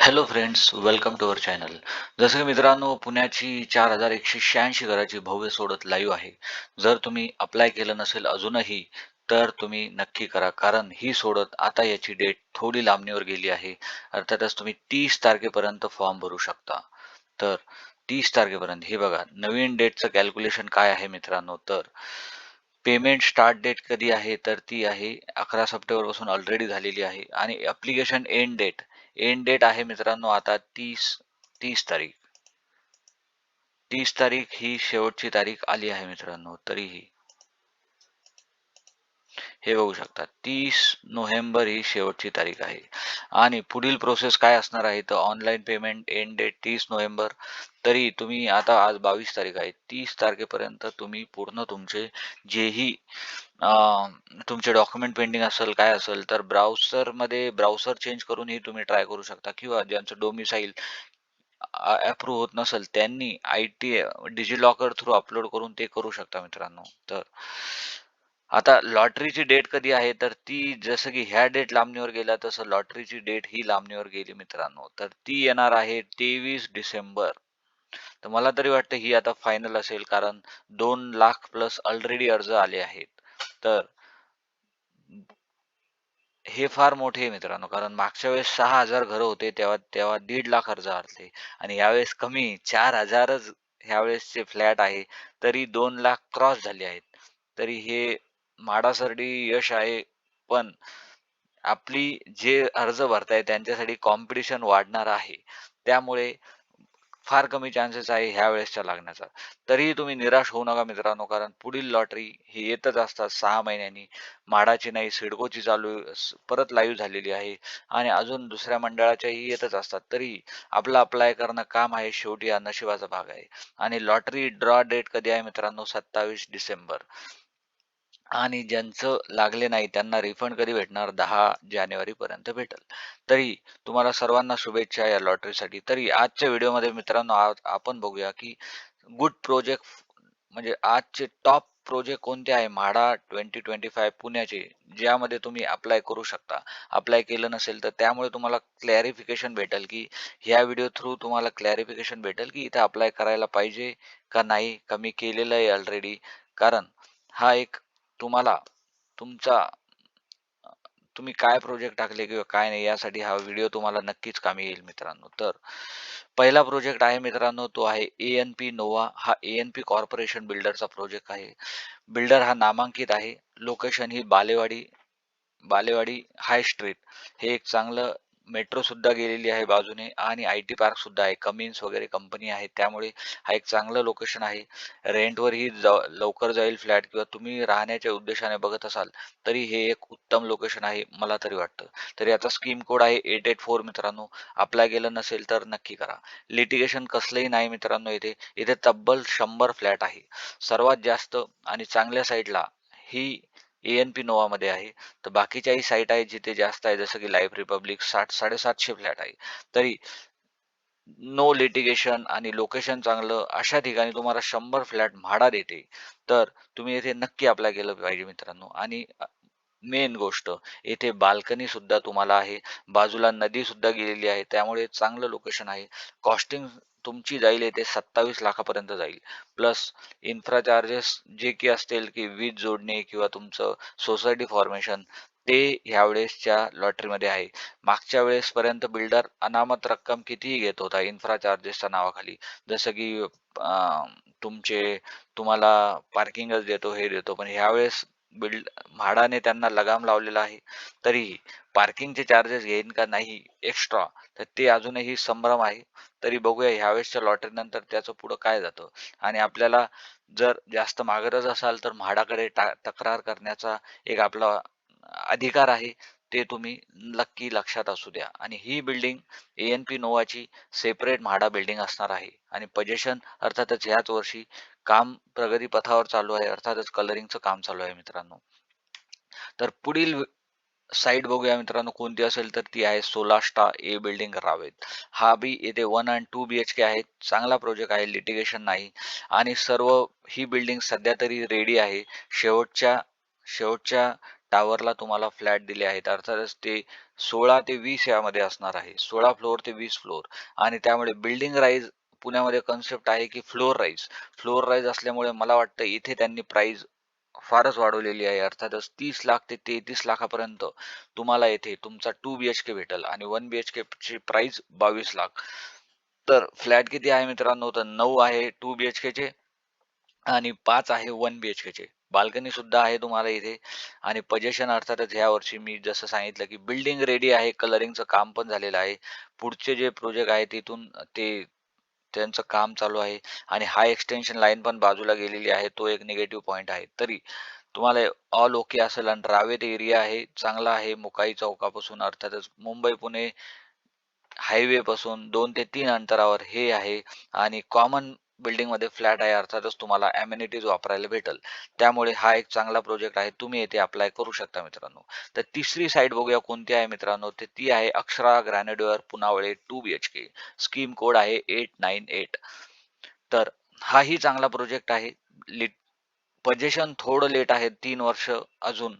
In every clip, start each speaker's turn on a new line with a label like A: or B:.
A: Hello friends welcome to our channel जसं की मित्रांनो पुण्याची चार हजार एकशे शहाऐंशी घराची भव्य सोडत लाईव्ह आहे. जर तुम्ही अप्लाय केलं नसेल अजूनही तर तुम्ही नक्की करा. कारण ही सोडत आता याची डेट थोडी लांबणीवर गेली आहे. अर्थातच तुम्ही तीस तारखेपर्यंत फॉर्म भरू शकता. तर तीस तारखेपर्यंत हे बघा नवीन डेटचं कॅल्क्युलेशन काय आहे मित्रांनो? तर पेमेंट स्टार्ट डेट कधी आहे? तर ती आहे अकरा सप्टेंबरपासून ऑलरेडी झालेली आहे. आणि application end date end date आहे मित्रांनो आता तीस तीस तारीख. तीस तारीख ही शेवटची तारीख आली आहे मित्रांनो तरीही. हे बघू शकता तीस नोव्हेंबर ही शेवटची तारीख आहे. आणि पुढील प्रोसेस काय असणार आहे? तर ऑनलाईन पेमेंट एंड डेट तीस नोव्हेंबर. तरी तुम्ही आता आज बावीस तारीख आहे. तीस तारखेपर्यंत तुम्ही पूर्ण तुमचे जेही तुमचे डॉक्युमेंट पेंडिंग असेल काय असेल तर ब्राउझरमध्ये ब्राउझर चेंज करूनही तुम्ही ट्राय करू शकता. किंवा ज्यांचं डोमिसाईल अप्रूव्ह होत नसेल त्यांनी I T DigiLocker through upload करून ते करू शकता मित्रांनो. तर आता लॉटरीची डेट कधी आहे तर ती जसं की ह्या डेट लांबणीवर गेला तसं लॉटरीची डेट ही लांबणीवर गेली मित्रांनो. तर ती येणार आहे तेवीस डिसेंबर. तर मला तरी वाटतं ही आता फायनल असेल कारण दोन लाख प्लस ऑलरेडी अर्ज आले आहेत. तर हे फार मोठे आहे मित्रांनो. कारण मागच्या वेळेस सहा हजार घरं होते तेव्हा तेव्हा दीड लाख अर्ज आले आणि यावेळेस कमी चार हजारच ह्यावेळेसचे फ्लॅट आहे तरी दोन लाख क्रॉस झाले आहेत. तरी हे माडासरडी यश आहे पण आपली जे अर्ज भरताय त्यांच्यासाठी कॉम्पिटिशन वाढणार आहे. त्यामुळे फार कमी चान्सेस आहे ह्या वेळेसच्या लागण्याचा. तरीही तुम्ही निराश होऊ नका मित्रांनो कारण पुढील लॉटरी ही येतच असतात सहा महिन्यांनी. म्हाडाची नाही सिडकोची चालू परत लाईव्ह झालेली आहे आणि अजून दुसऱ्या मंडळाच्याही येतच असतात. तरी आपला अप्लाय करणं काम आहे शेवटी हा नशिबाचा भाग आहे. आणि लॉटरी ड्रॉ डेट कधी आहे मित्रांनो? सत्तावीस डिसेंबर. आणि ज्यांचं लागले नाही त्यांना रिफंड कधी भेटणार? दहा जानेवारी पर्यंत भेटेल. तरी तुम्हाला सर्वांना शुभेच्छा या लॉटरीसाठी. तरी आजच्या व्हिडिओमध्ये मित्रांनो आज आपण बघूया की गुड प्रोजेक्ट म्हणजे आजचे टॉप प्रोजेक्ट कोणते आहे? म्हाडा ट्वेंटी ट्वेंटी फाय पुण्याचे ज्यामध्ये तुम्ही अप्लाय करू शकता. अप्लाय केलं नसेल तर त्यामुळे तुम्हाला क्लॅरिफिकेशन भेटेल की ह्या व्हिडिओ थ्रू तुम्हाला क्लॅरिफिकेशन भेटेल की इथे अप्लाय करायला पाहिजे का नाही? का मी केलेलं आहे ऑलरेडी कारण हा एक तुम्हाला तुमचा तुम्ही काय प्रोजेक्ट टाकले किंवा काय नाही यासाठी हा व्हिडिओ तुम्हाला नक्कीच कामी येईल मित्रांनो. तर पहिला प्रोजेक्ट आहे मित्रांनो तो आहे ए एन पी नोवा हा ए एन पी कॉर्पोरेशन बिल्डरचा प्रोजेक्ट आहे. बिल्डर हा नामांकित आहे. लोकेशन ही बालेवाडी बालेवाडी हाय स्ट्रीट हे एक चांगलं मेट्रो सुद्धा गेलेली आहे बाजूने आणि आय टी पार्क सुद्धा आहे. कमिन्स वगैरे कंपनी आहे त्यामुळे हा एक चांगलं लोकेशन आहे. रेंटवरही ही लवकर जाईल फ्लॅट किंवा तुम्ही राहण्याच्या उद्देशाने बघत असाल तरी हे एक उत्तम लोकेशन आहे मला तरी वाटतं. तर याचा स्कीम कोड आहे एट एट फोर मित्रांनो. अप्लाय केलं नसेल तर नक्की करा. लिटिगेशन कसलंही नाही मित्रांनो इथे. इथे तब्बल शंभर फ्लॅट आहे. सर्वात जास्त आणि चांगल्या साईडला ही एन पी नोवामध्ये आहे. तर बाकीच्याही साईट आहेत जिथे जास्त आहे जसं की लाईफ रिपब्लिक साठ साडेसातशे फ्लॅट आहे. तरी नो लिटिगेशन आणि लोकेशन चांगलं अशा ठिकाणी तुम्हाला शंभर फ्लॅट म्हाडा देते. तर तुम्ही येथे नक्की अप्लाय केलं पाहिजे मित्रांनो. आणि मेन गोष्ट येथे बाल्कनी सुद्धा तुम्हाला आहे. बाजूला नदी सुद्धा गेलेली आहे. त्यामुळे चांगलं लोकेशन आहे. कॉस्टिंग तुमची जाईल येथे सत्तावीस लाखापर्यंत जाईल. प्लस इन्फ्रा चार्जेस जे की असतील की वीज जोडणे किंवा तुमचं सोसायटी फॉर्मेशन ते ह्या वेळेसच्या लॉटरीमध्ये आहे. मागच्या वेळेस पर्यंत बिल्डर अनामत रक्कम कितीही घेत होता इन्फ्रा चार्जेसच्या नावाखाली. जसं की तुमचे तुम्हाला पार्किंगच देतो हे देतो. पण ह्यावेळेस बिल्ड म्हाडाने त्यांना लगाम लावलेला आहे. तरीही पार्किंगचे चार्जेस घेईन का नाही एक्स्ट्रा तर ते अजूनही संभ्रम आहे. तरी बघूया ह्यावेळेसच्या लॉटरी नंतर त्याचं पुढं काय जातं. आणि आपल्याला जर जास्त मागतच असाल तर म्हाडाकडे तक्रार करण्याचा एक आपला अधिकार आहे. ते तुम्ही नक्की लक्षात असू द्या. आणि ही बिल्डिंग ए एन पी नोवाची सेपरेट म्हाडा बिल्डिंग असणार आहे. आणि पजेशन अर्थातच ह्याच वर्षी काम प्रगती पथावर चालू आहे. अर्थातच कलरिंगचं काम चालू आहे मित्रांनो. तर पुढील साईट बघूया मित्रांनो कोणती असेल तर ती आहे सोलास्टा ए बिल्डिंग रावेत. हा बी येथे one and two B H K आहे चांगला प्रोजेक्ट आहे लिटिगेशन नाही. आणि सर्व ही बिल्डिंग सध्या तरी रेडी आहे. शेवटच्या शेवटच्या टावरला तुम्हाला फ्लॅट दिले आहेत. अर्थातच ते सोळा ते वीस यामध्ये असणार आहे. सोळा फ्लोअर ते वीस फ्लोअर आणि त्यामुळे बिल्डिंग राईज पुण्यामध्ये कन्सेप्ट आहे की फ्लोअर राईज फ्लोअर राईज असल्यामुळे मला वाटतं इथे त्यांनी प्राईज फारच वाढवलेली आहे. अर्थातच तीस लाख ते तेहतीस लाखापर्यंत तुम्हाला येथे तुमचा टू बी एच के भेटेल आणि वन बी एच के ची प्राइस बावीस लाख. तर फ्लॅट किती आहे मित्रांनो? तर नऊ आहे टू बी एच के चे आणि पाच आहे वन बी एच के चे. बाल्कनी सुद्धा आहे तुम्हाला इथे. आणि पजेशन अर्थातच ह्या वर्षी मी जसं सांगितलं की बिल्डिंग रेडी आहे कलरिंगचं काम पण झालेलं आहे. पुढचे जे प्रोजेक्ट आहे तिथून ते त्यांचं काम चालू आहे. आणि हा एक्सटेन्शन लाईन पण बाजूला गेलेली आहे तो एक निगेटिव्ह पॉईंट आहे. तरी तुम्हाला ऑल ओके असेल आणि रावेत एरिया आहे चांगला आहे मुकाई चौकापासून अर्थातच मुंबई पुणे हायवे पासून दोन ते तीन अंतरावर हे आहे. आणि कॉमन बिल्डिंगमध्ये फ्लॅट आहे अर्थातच तुम्हाला अम्युनिटीज वापरायला भेटल. त्यामुळे हा एक चांगला प्रोजेक्ट आहे तुम्ही येथे अप्लाय करू शकता मित्रांनो. तर तिसरी साईट बघूया कोणती आहे मित्रांनो ते ती आहे Akshara ग्रॅनेडवेअर Punawale two B H K scheme code आहे एट नाईन एट तर हाही चांगला प्रोजेक्ट आहे. लिट पजेशन थोडं लेट आहे तीन वर्ष अजून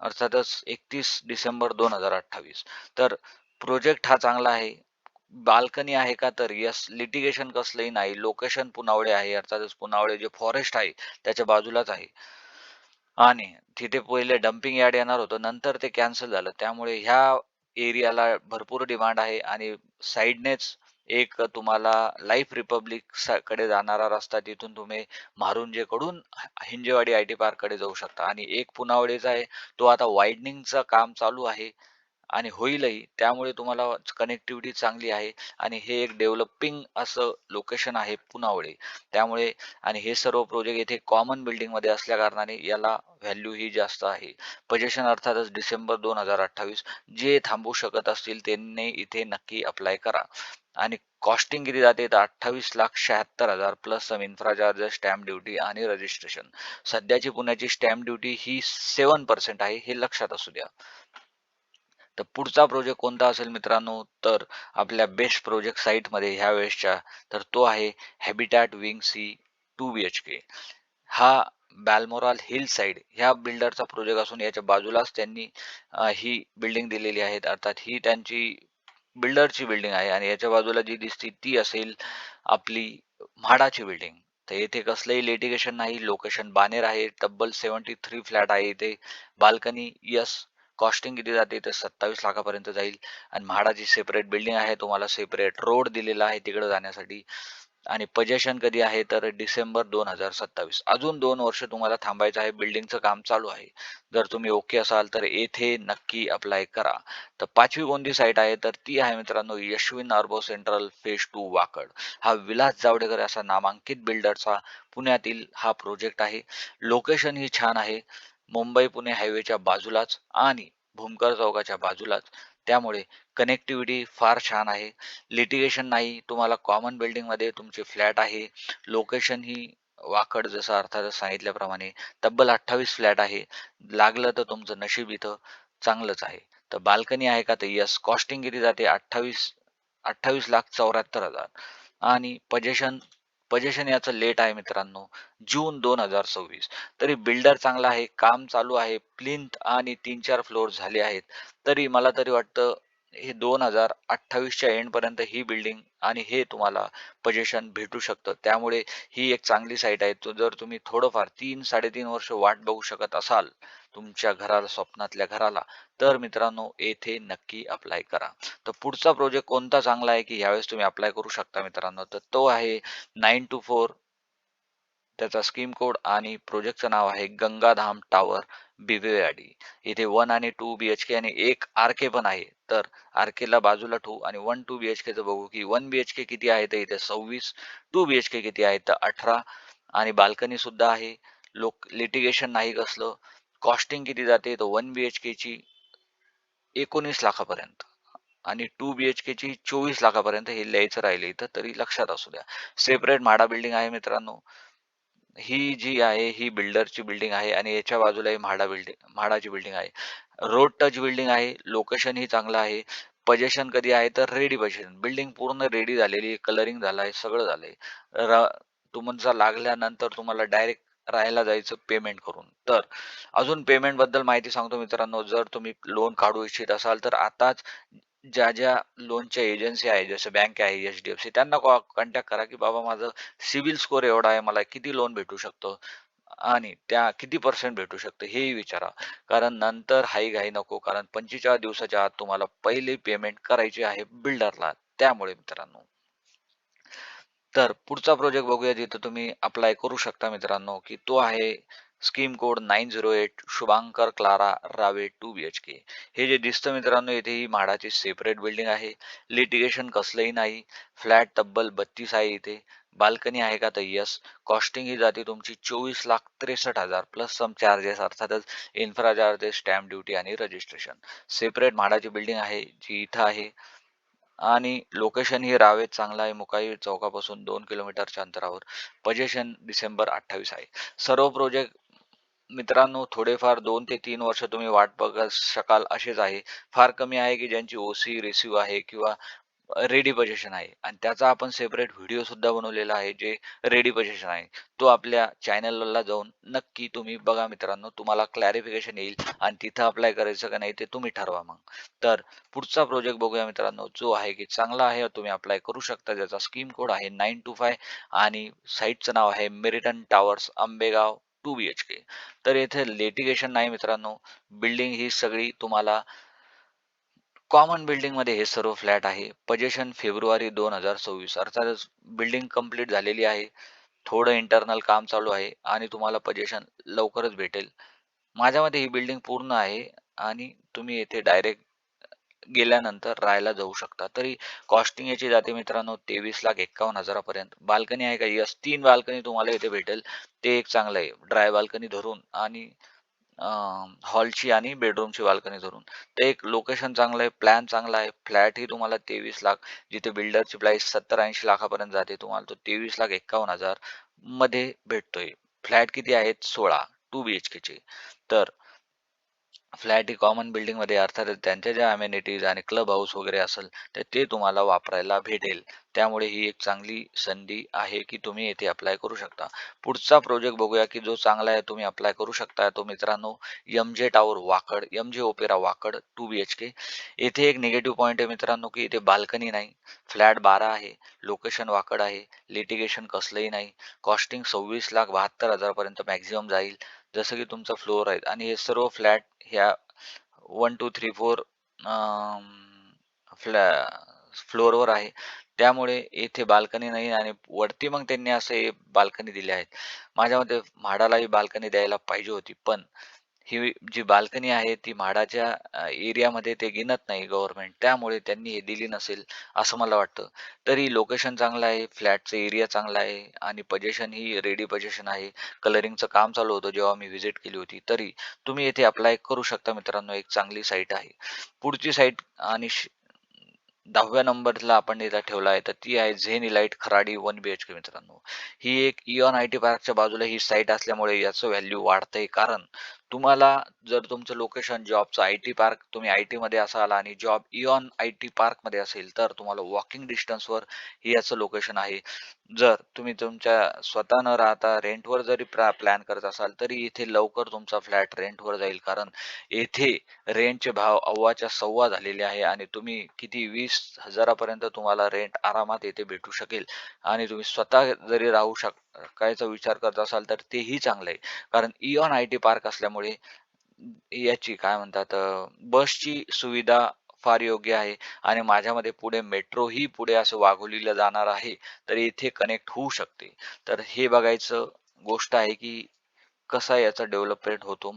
A: अर्थातच एकतीस डिसेंबर दोन हजार अठ्ठावीस. तर प्रोजेक्ट हा चांगला आहे. बाल्कनी आहे का तर यस लिटिगेशन कसलंही नाही. लोकेशन पुनावळे आहे. अर्थातच पुनावळे जे फॉरेस्ट आहे त्याच्या बाजूलाच आहे. आणि तिथे पहिले डम्पिंग यार्ड येणार होतं. नंतर ते कॅन्सल झालं. त्यामुळे ह्या एरियाला भरपूर डिमांड आहे. आणि साईडनेच एक तुम्हाला लाईफ रिपब्लिककडे जाणारा रस्ता तिथून तुम्ही म्हारुंजे कडून हिंजेवाडी आय टी पार्ककडे जाऊ शकता. आणि एक पुनावळीचा आहे. तो आता वाईडनिंगचं काम चालू आहे. आणि होईलही. त्यामुळे तुम्हाला कनेक्टिव्हिटी चांगली आहे आणि हे एक डेव्हलपिंग असं लोकेशन आहे पुनावळे. त्यामुळे आणि हे सर्व प्रोजेक्ट येथे कॉमन बिल्डिंगमध्ये असल्या कारणाने याला व्हॅल्यू ही जास्त आहे. पजेशन अर्थातच डिसेंबर दोन हजार अठ्ठावीस. जे थांबू शकत असतील त्यांनी इथे नक्की अप्लाय करा. आणि कॉस्टिंग किती जाते? तर अठ्ठावीस लाख शहात्तर हजार plus some infra charges stamp duty आणि रजिस्ट्रेशन सध्याची पुण्याची स्टॅम्प ड्युटी ही सेवन पर्सेंट आहे हे लक्षात असू द्या. तर पुढचा प्रोजेक्ट कोणता असेल मित्रांनो? तर आपल्या बेस्ट प्रोजेक्ट साईटमध्ये ह्या वेळेसच्या तर तो आहे habitat wing C two B H K हा बॅलमोराल हिल साईड ह्या बिल्डरचा प्रोजेक्ट असून याच्या बाजूलाच त्यांनी ही बिल्डिंग दिलेली आहे अर्थात ही त्यांची बिल्डरची बिल्डिंग आहे आणि याच्या बाजूला जी दिसते ती असेल आपली म्हाडाची बिल्डिंग तर येथे कसलंही लिटिगेशन नाही लोकेशन बानेर आहे तब्बल सेव्हन्टी थ्री फ्लॅट आहे इथे. बाल्कनी यस कॉस्टिंग किती जाते तर सत्तावीस लाखापर्यंत जाईल. आणि म्हाडाची सेपरेट बिल्डिंग आहे तुम्हाला सेपरेट रोड दिलेला आहे तिकडे जाण्यासाठी. आणि पजेशन कधी आहे तर डिसेंबर दोन हजार सत्तावीस. अजून दोन वर्ष तुम्हाला थांबायचं आहे बिल्डिंगचं काम चालू आहे. जर तुम्ही ओके असाल तर येथे नक्की अप्लाय करा. तर पाचवी कोणती साईट आहे तर ती आहे मित्रांनो Yashwin Urbo central phase two Wakad. हा विलास जावडेकर असा नामांकित बिल्डरचा पुण्यातील हा प्रोजेक्ट आहे. लोकेशन ही छान आहे. मुंबई पुणे हायवेच्या बाजूलाच आणि भूमकर चौकाच्या बाजूलाच. त्यामुळे कनेक्टिव्हिटी फार छान आहे. लिटिगेशन नाही तुम्हाला कॉमन बिल्डिंगमध्ये तुमचे फ्लॅट आहे. लोकेशन ही वाकड जसं अर्थात सांगितल्याप्रमाणे तब्बल अठ्ठावीस फ्लॅट आहे. लागलं तर तुमचं नशीब इथं चांगलंच आहे. तर बाल्कनी आहे का तर यस कॉस्टिंग किती जाते? अठ्ठावीस अठ्ठावीस लाख चौऱ्याहत्तर हजार. आणि पजेशन पजेशन याचं लेट आहे मित्रांनो. जून दोन हजार सव्वीस. तरी बिल्डर चांगला आहे काम चालू आहे. प्लिंथ आणि तीन चार फ्लोअर झाले आहेत. तरी मला तरी वाटतं हे दोन हजार अठ्ठावीसच्या एंडपर्यंत ही बिल्डिंग आणि हे तुम्हाला पजेशन भेटू शकतं. त्यामुळे ही एक चांगली साईट आहे. जर तुम्ही थोडंफार तीन साडेतीन वर्ष वाट बघू शकत असाल तुमच्या घराला स्वप्नातल्या घराला तर मित्रांनो येथे नक्की अप्लाय करा. तर पुढचा प्रोजेक्ट कोणता चांगला आहे की यावेळेस तुम्ही अप्लाय करू शकता मित्रांनो? तर तो आहे नाईन टू फोर त्याचा स्कीम कोड आणि प्रोजेक्टचं नाव आहे गंगाधाम टावर बिवेवाडी इथे वन आणि टू बी एच के आणि एक आर के पण आहे. तर आर ला बाजूला ठेवू आणि वन टू बी एच केचं बघू की वन बी एच के किती आहे तर इथे सव्वीस टू बी एच के किती आहे तर अठरा आणि बाल्कनी सुद्धा आहे. लोक लिटिगेशन नाही कसलं. कॉस्टिंग किती जाते तर वन बी एच केची एकोणीस लाखापर्यंत आणि टू बी एच केची चोवीस लाखापर्यंत हे लिहायचं राहिले इथं तरी लक्षात असू द्या. सेपरेट म्हाडा बिल्डिंग आहे मित्रांनो. ही जी आहे ही बिल्डरची बिल्डिंग आहे आणि याच्या बाजूला ही म्हाडा बिल्डिंग म्हाडाची बिल्डिंग आहे. रोड टच बिल्डिंग आहे लोकेशन ही चांगलं आहे. पजेशन कधी आहे तर रेडी पजेशन. बिल्डिंग पूर्ण रेडी झालेली कलरिंग झालं आहे सगळं झालंय. तुमचा लागल्यानंतर तुम्हाला डायरेक्ट राहायला जायचं पेमेंट करून. तर अजून पेमेंटबद्दल माहिती सांगतो मित्रांनो, जर तुम्ही लोन काढू इच्छित असाल तर आताच ज्या, ज्या लोनच्या एजन्सी आहे, जसं बँक आहे, एच-डी-एफ-सी त्यांना कॉन्टॅक्ट करा, की बाबा माझं सिबिल स्कोर एवढा आहे, मला किती लोन भेटू शकतो आणि त्या किती पर्सेंट भेटू शकतं हेही विचारा. कारण नंतर हाई घाई नको. कारण 45 दिवसाच्या आत तुम्हाला पहिले पेमेंट करायची आहे बिल्डरला. त्यामुळे मित्रांनो. तर पुढचा प्रोजेक्ट बघूया जिथं तुम्ही अप्लाय करू शकता मित्रांनो, की तो आहे scheme code 908 Shubhankar Clara Ravet two B H K. हे जे दिसतं मित्रांनो इथे ही म्हाडाची सेपरेट बिल्डिंग आहे. लिटिगेशन कसलंही नाही. फ्लॅट तब्बल 32 आहे इथे. बाल्कनी आहे का तर येस. कॉस्टिंग ही जाते तुमची 24,63,000 प्लस सम चार्जेस अर्थातच इन्फ्रा चार्जेस, स्टॅम्प ड्युटी आणि रजिस्ट्रेशन. सेपरेट म्हाडाची बिल्डिंग आहे जी इथं आहे. आणि लोकेशन ही रावेत चांगलं आहे. मुकाई चौकापासून दोन किलोमीटरच्या अंतरावर. पजेशन डिसेंबर 28 आहे. सर्व प्रोजेक्ट मित्रांनो थोडेफार दोन ते तीन वर्ष तुम्ही वाट बघत शकाल असेच आहे. फार कमी आहे की ज्यांची ओसी रिसीव्ह आहे किंवा रेडी पोझिशन आहे आणि त्याचा आपण सेपरेट व्हिडिओ सुद्धा बनवलेला आहे जे रेडी पोझिशन आहे. तो आपल्या चॅनलला जाऊन नक्की तुम्ही बघा मित्रांनो. तुम्हाला क्लॅरिफिकेशन येईल आणि तिथं अप्लाय करायचं का नाही ते तुम्ही ठरवा मग. तर पुढचा प्रोजेक्ट बघूया मित्रांनो जो आहे की चांगला आहे तुम्ही अप्लाय करू शकता. ज्याचा स्कीम कोड आहे 925 आणि साईटचं नाव आहे Meriton towers Ambegaon two BHK. तर येथे लिटिगेशन नाही मित्रांनो. बिल्डिंग ही सगळी तुम्हाला कॉमन बिल्डिंगमध्ये हे सर्व फ्लॅट आहे. पजेशन फेब्रुवारी 2026 अर्थातच बिल्डिंग कंप्लीट झालेली आहे. थोडं इंटरनल काम चालू आहे आणि तुम्हाला पजेशन लवकरच भेटेल. माझ्या ही बिल्डिंग पूर्ण आहे आणि तुम्ही येथे डायरेक्ट गेल्यानंतर राहायला जाऊ शकता. तरी कॉस्टिंग याची जाते मित्रांनो 23,51,000 पर्यंत. बाल्कनी आहे का? यस तीन बाल्कनी तुम्हाला इथे भेटेल. ते एक चांगलं आहे. ड्राय बाल्कनी धरून आणि हॉलची आणि बेडरूमची बाल्कनी धरून. तर एक लोकेशन चांगलं आहे, प्लॅन चांगला आहे. फ्लॅट ही तुम्हाला 23 लाख जिथे बिल्डरची प्राइस 70-80 लाखापर्यंत जाते तुम्हाला तो 23,51,000 मध्ये भेटतोय. फ्लॅट किती आहेत? 16 2 बी-एच-केचे. तर फ्लॅट ही कॉमन बिल्डिंगमध्ये अर्थात त्यांच्या ज्या अमेनिटीज आणि क्लब हाऊस वगैरे असेल तर ते तुम्हाला वापरायला भेटेल. त्यामुळे ही एक चांगली संधी आहे की तुम्ही येथे अप्लाय करू शकता. पुढचा प्रोजेक्ट बघूया की जो चांगला आहे तुम्ही अप्लाय करू शकता. तो मित्रांनो MJ tower Wakad, MJ opera Wakad two B H K. येथे एक निगेटिव्ह पॉईंट आहे मित्रांनो की इथे बाल्कनी नाही. फ्लॅट 12 आहे. लोकेशन वाकड आहे. लिटिगेशन कसलंही नाही. कॉस्टिंग 26,72,000 पर्यंत मॅक्झिमम जाईल. जसं की तुमचा फ्लोअर आहे आणि हे सर्व फ्लॅट ह्या 1, 2, 3, 4 फ्लॅ फ्लोअरवर आहे. त्यामुळे येथे बाल्कनी नाही आणि वरती मग त्यांनी असे बाल्कनी दिले आहेत. माझ्या मते म्हाडालाही बाल्कनी द्यायला पाहिजे होती. पण ही जी बाल्कनी आहे ती म्हाडाच्या एरियामध्ये ते गिनत नाही गव्हर्नमेंट. त्यामुळे त्यांनी हे दिली नसेल असं मला वाटतं. तरी लोकेशन चांगलं आहे. फ्लॅटचं एरिया चांगला आहे आणि पजेशन ही रेडी पजेशन आहे. कलरिंगचं काम चालू होतं जेव्हा मी व्हिजिट केली होती. तरी तुम्ही येथे अप्लाय करू शकता मित्रांनो. एक चांगली साईट आहे. पुढची साईट आणि 10व्या नंबरला आपण इथं ठेवला आहे तर ती आहे zen elite Kharadi one B H K मित्रांनो. ही एक इऑन आय-टी पार्कच्या बाजूला ही साईट असल्यामुळे याचं व्हॅल्यू वाढतंय. कारण तुम्हाला जर तुमचं लोकेशन जॉबचं आय-टी पार्क तुम्ही आय-टीमध्ये असाल आणि जॉब इऑन आय-टी पार्कमध्ये असेल तर तुम्हाला वॉकिंग डिस्टन्सवर याचं लोकेशन आहे. जर तुम्ही तुमच्या स्वतः न राहता रेंटवर जरी प्लॅन करत असाल तरी इथे लवकर तुमचा फ्लॅट रेंटवर जाईल. कारण येथे रेंटचे भाव अव्वाच्या सव्वा झालेले आहे आणि तुम्ही किती वीस हजारापर्यंत तुम्हाला रेंट आरामात येथे भेटू शकेल आणि तुम्ही स्वतः जरी राहू शकायचा विचार करत असाल तर तेही चांगलं आहे. कारण इऑन आय-टी पार्क असल्यामुळे याची काय म्हणतात बसची सुविधा फार योग्य आहे आणि माझ्या पुढे मेट्रो ही पुढे असं वाघोलीला जाणार आहे. तर इथे कनेक्ट होऊ शकते. तर हे बघायचं गोष्ट आहे की कसा याचा डेव्हलपमेंट होतो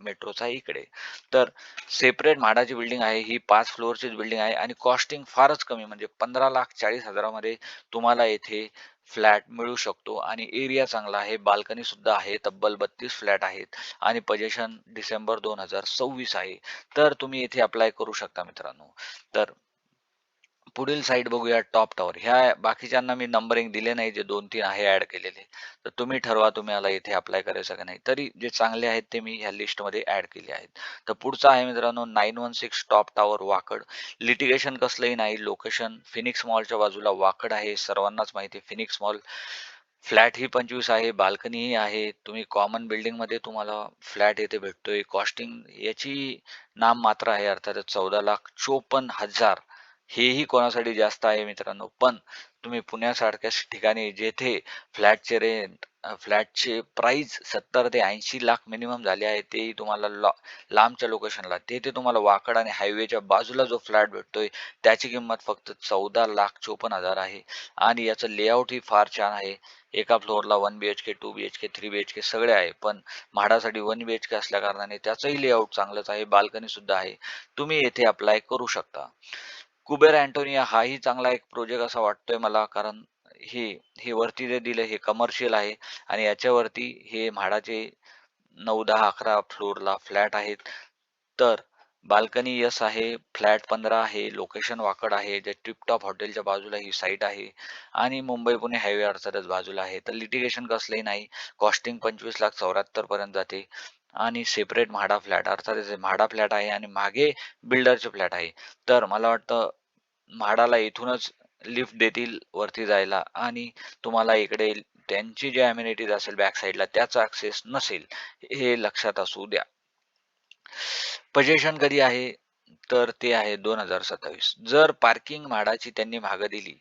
A: मेट्रोचा इकडे. तर सेपरेट म्हाडाची बिल्डिंग आहे. ही पाच फ्लोअरचीच बिल्डिंग आहे आणि कॉस्टिंग फारच कमी म्हणजे 15,40,000 मध्ये तुम्हाला येथे फ्लॅट मिळू शकतो आणि एरिया चांगला आहे. बाल्कनी सुद्धा आहे. तब्बल 32 फ्लॅट आहेत आणि पजेशन डिसेंबर 2026 आहे. तर तुम्ही येथे अप्लाय करू शकता मित्रांनो. तर पुढील साईट बघूया टॉप टॉवर. ह्या बाकीच्यांना मी नंबरिंग दिले नाही जे 2-3 आहे ॲड केलेले. तर तुम्ही ठरवा तुम्हाला इथे अप्लाय करायचं का नाही. तरी जे चांगले आहेत ते मी ह्या लिस्टमध्ये ॲड केले आहेत. तर पुढचा आहे मित्रांनो 916 टॉप टॉवर वाकड. लिटिगेशन कसलंही नाही. लोकेशन फिनिक्स मॉलच्या बाजूला वाकड आहे. सर्वांनाच माहिती आहे फिनिक्स मॉल फ्लॅट ही 25 आहे, बाल्कनीही आहे. तुम्ही कॉमन बिल्डिंगमध्ये तुम्हाला फ्लॅट येथे भेटतोय. कॉस्टिंग याची नाम मात्र आहे अर्थातच 14,54,000 हेही कोणासाठी जास्त आहे मित्रांनो. पण तुम्ही पुण्यासारख्या ठिकाणी जेथे फ्लॅटचे रेंट फ्लॅटचे प्राइस 70 ते 80 लाख मिनिमम झाले आहे. तेही तुम्हाला लांबच्या लोकेशनला. तेथे तुम्हाला वाकड आणि हायवेच्या बाजूला जो फ्लॅट भेटतोय त्याची किंमत फक्त 14,54,000 आहे आणि याचं लेआउटही फार छान आहे. एका फ्लोअरला one B H K two B H K three B H K सगळे आहे पण म्हाडासाठी वन बी एच के असल्या कारणाने त्याचंही लेआउट चांगलंच आहे बाल्कनी सुद्धा आहे तुम्ही येथे अप्लाय करू शकता कुबेर अँटोनिया हाही चांगला एक प्रोजेक्ट असा वाटतोय मला कारण हे हे वरती जे दिलं हे कमर्शियल आहे आणि याच्यावरती हे म्हाडाचे नऊ दहा अकरा फ्लोअरला फ्लॅट आहेत. तर बाल्कनी यस आहे फ्लॅट पंधरा आहे लोकेशन वाकड आहे जे टिपटॉप हॉटेलच्या बाजूला ही साईट आहे आणि मुंबई पुणे हायवे अर्थातच बाजूला आहे. तर लिटिगेशन कसलंही नाही कॉस्टिंग पंचवीस लाख चौऱ्याहत्तर पर्यंत जाते. आणि सेपरेट म्हाडा फ्लॅट अर्थात म्हाडा फ्लॅट आहे आणि मागे बिल्डरचे फ्लॅट आहे. तर मला वाटतं म्हाडाला इथूनच लिफ्ट देतील वरती जायला आणि तुम्हाला इकडे त्यांची जे अम्युनिटीज असेल बॅक साईडला त्याचा ऍक्सेस नसेल हे लक्षात असू द्या. पजेशन कधी आहे? तर ते आहे दोन हजार सत्तावीस. जर पार्किंग म्हाडाची त्यांनी मागं दिली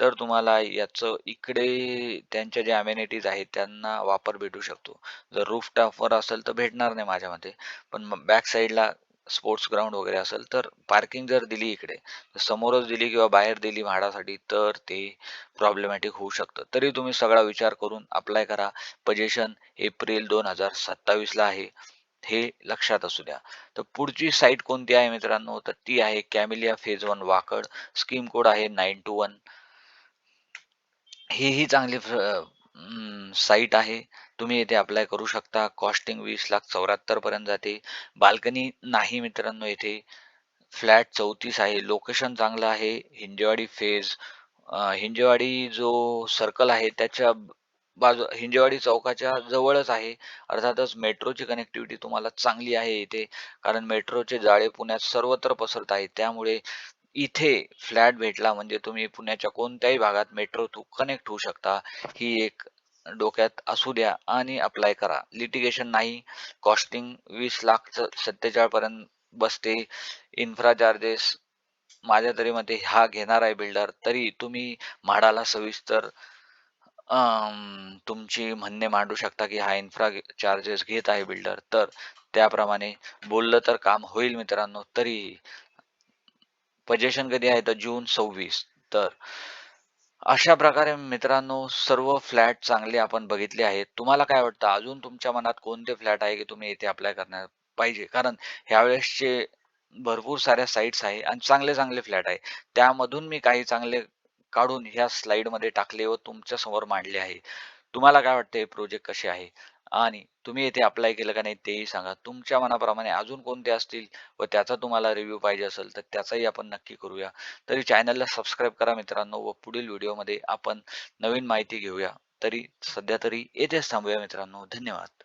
A: तर तुम्हाला याचं इकडे त्यांच्या ज्या अमेनिटीज आहेत त्यांना वापर भेटू शकतो. जर रूफ टॉपवर असेल तर भेटणार नाही माझ्या मते. पण बॅक साईडला स्पोर्ट्स ग्राउंड वगैरे असेल तर पार्किंग जर दिली इकडे समोरच दिली किंवा बाहेर दिली म्हाडासाठी तर ते प्रॉब्लेमॅटिक होऊ शकतं. तरी तुम्ही सगळा विचार करून अप्लाय करा. पजेशन एप्रिल दोन हजार सत्तावीसला आहे हे लक्षात असू द्या. तर पुढची साईट कोणती आहे मित्रांनो? तर ती आहे Camellia phase one Wakad. Scheme code आहे नाईन टू वन ही चांगली साईट आहे. तुम्ही येथे अप्लाय करू शकता. कॉस्टिंग वीस लाख चौऱ्याहत्तर पर्यंत जाते. बाल्कनी नाही मित्रांनो येथे फ्लॅट चौतीस आहे. लोकेशन चांगलं आहे. हिंजेवाडी फेज हिंजेवाडी जो सर्कल आहे त्याच्या बाजू हिंजेवाडी चौकाच्या जवळच आहे. अर्थातच मेट्रोची कनेक्टिव्हिटी तुम्हाला चांगली आहे इथे. कारण मेट्रोचे जाळे पुण्यात सर्वत्र पसरत आहे. त्यामुळे इथे फ्लॅट भेटला म्हणजे तुम्ही पुण्याच्या कोणत्याही भागात मेट्रो तू कनेक्ट होऊ शकता. ही एक डोक्यात असू द्या आणि अप्लाय करा. लिटिगेशन नाही. कॉस्टिंग वीस लाख सत्तेचाळीस पर्यंत बसते इन्फ्रा चार्जेस माझ्या तरी मते हा घेणार आहे बिल्डर तरी तुम्ही म्हाडाला सविस्तर तुमची म्हणणे मांडू शकता की हा इन्फ्रा चार्जेस घेत आहे बिल्डर तर त्याप्रमाणे बोललं तर काम होईल मित्रांनो. तरी पजेशन कधी आहे तर जून सव्वीस. तर अशा प्रकारे मित्रांनो सर्व फ्लॅट चांगले आपण बघितले आहेत. तुम्हाला काय वाटतं? अजून तुमच्या मनात कोणते फ्लॅट आहे की तुम्ही इथे अप्लाय करणार पाहिजे? कारण ह्यावेळेसचे भरपूर साऱ्या साईट्स आहे आणि चांगले चांगले फ्लॅट आहे. त्यामधून मी काही चांगले काढून ह्या स्लाइडमध्ये टाकले व तुमच्यासमोर मांडले आहे. तुम्हाला काय वाटते हे प्रोजेक्ट कसे आहे? आणि तुम्ही येथे अप्लाय केलं का नाही तेही सांगा. तुमच्या मनाप्रमाणे अजून कोणते असतील व त्याचा तुम्हाला रिव्ह्यू पाहिजे असेल तर त्याचाही आपण नक्की करूया. तरी चॅनलला सबस्क्राईब करा मित्रांनो व पुढील व्हिडिओमध्ये आपण नवीन माहिती घेऊया. तरी सध्या तरी येथेच थांबूया मित्रांनो. धन्यवाद.